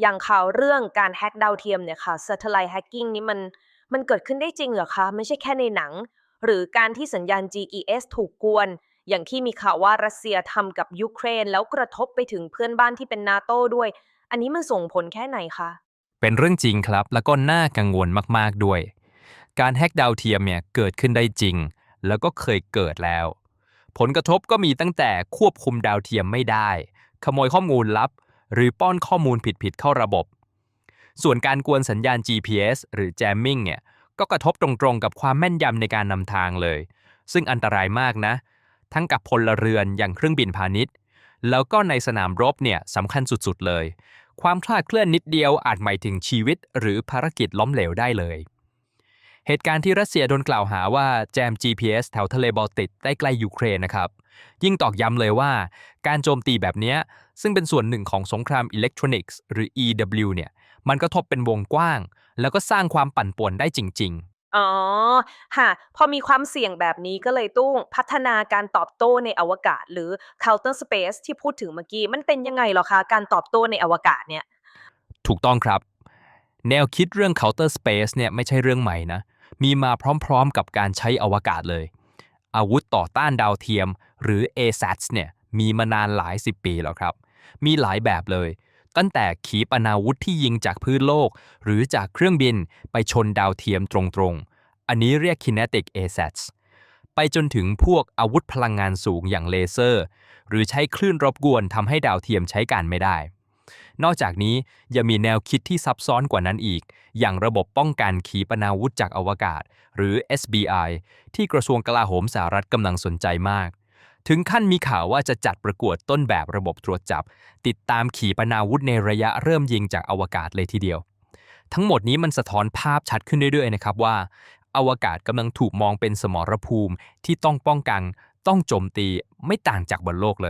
อย่างข่าวเรื่องการแฮกดาวเทียมเนี่ยค่ะ Satellite Hacking นี่มันมันเกิดขึ้นได้จริงเหรอคะ ไม่ใช่แค่ในหนัง หรือการที่สัญญาณ GES ถูกกวน อย่างที่มีข่าวว่ารัสเซียทำกับยูเครน แล้วกระทบไปถึงเพื่อนบ้านที่เป็นนาโต้ด้วย อันนี้มันส่งผลแค่ไหนคะ เป็นเรื่องจริงครับ แล้วก็น่ากังวลมากๆด้วย การแฮกดาวเทียมเนี่ยเกิดขึ้นได้จริง แล้วก็เคยเกิดแล้ว ผลกระทบก็มีตั้งแต่ควบคุมดาวเทียมไม่ได้ ขโมยข้อมูลลับ หรือป้อนข้อมูลผิดๆเข้าระบบ ส่วนการกวนสัญญาณ GPS หรือ jamming เนี่ยก็กระทบตรงๆกับความแม่นยำในการนำทางเลย ซึ่งอันตรายมากนะ ทั้งกับพลเรือนอย่างเครื่องบินพาณิชย์ แล้วก็ในสนามรบเนี่ยสำคัญสุดๆเลย ความคลาดเคลื่อนนิดเดียวอาจหมายถึงชีวิต หรือภารกิจล้มเหลวได้เลย เหตุการณ์ที่รัสเซียโดนกล่าวหาว่าแจม GPS แถวทะเลบอลติกใกล้ๆยูเครนนะครับ ยิ่งตอกย้ำเลยว่าการโจมตีแบบเนี้ยซึ่งเป็นส่วนหนึ่งของสงครามอิเล็กทรอนิกส์หรือ EW เนี่ยมันกระทบเป็นวงกว้าง แล้วก็สร้างความปั่นป่วนได้จริง ๆอ๋อค่ะพอมีความเสี่ยงแบบนี้ก็เลยต้องพัฒนาการตอบโต้ในอวกาศ หรือ counter space ที่พูดถึงเมื่อกี้ มันเป็นยังไงเหรอคะ การตอบโต้ในอวกาศเนี่ย ถูกต้องครับ แนวคิดเรื่อง counter space เนี่ยไม่ใช่เรื่องใหม่นะ มีมาพร้อมๆกับการใช้อวกาศเลย อาวุธต่อต้านดาวเทียม หรือ ASATs เนี่ยมีมานานหลายสิบปีแล้วครับ มีหลายแบบเลย ตั้งแต่ขีปนาวุธที่ยิงจากพื้นโลก หรือจากเครื่องบินไปชนดาวเทียมตรงๆ อันนี้เรียก kinetic ASATs ไปจนถึงพวกอาวุธพลังงานสูงอย่างเลเซอร์ หรือใช้คลื่นรบกวนทำให้ดาวเทียมใช้การไม่ได้ นอกจากนี้ยังมีแนวคิดที่ซับซ้อนกว่านั้นอีก อย่างระบบป้องกันขีปนาวุธจากอวกาศ หรือ SBI ที่กระทรวงกลาโหมสหรัฐกำลังสนใจมาก ถึงขั้นมีข่าวว่าจะจัดประกวดต้นแบบระบบตรวจจับ ติดตามขีปนาวุธในระยะเริ่มยิงจากอวกาศเลยทีเดียว ทั้งหมดนี้มันสะท้อนภาพชัดขึ้นเรื่อยๆนะครับว่า อวกาศกำลังถูกมองเป็นสมรภูมิที่ต้องป้องกัน ต้องโจมตีไม่ต่างจากบนโลกเลย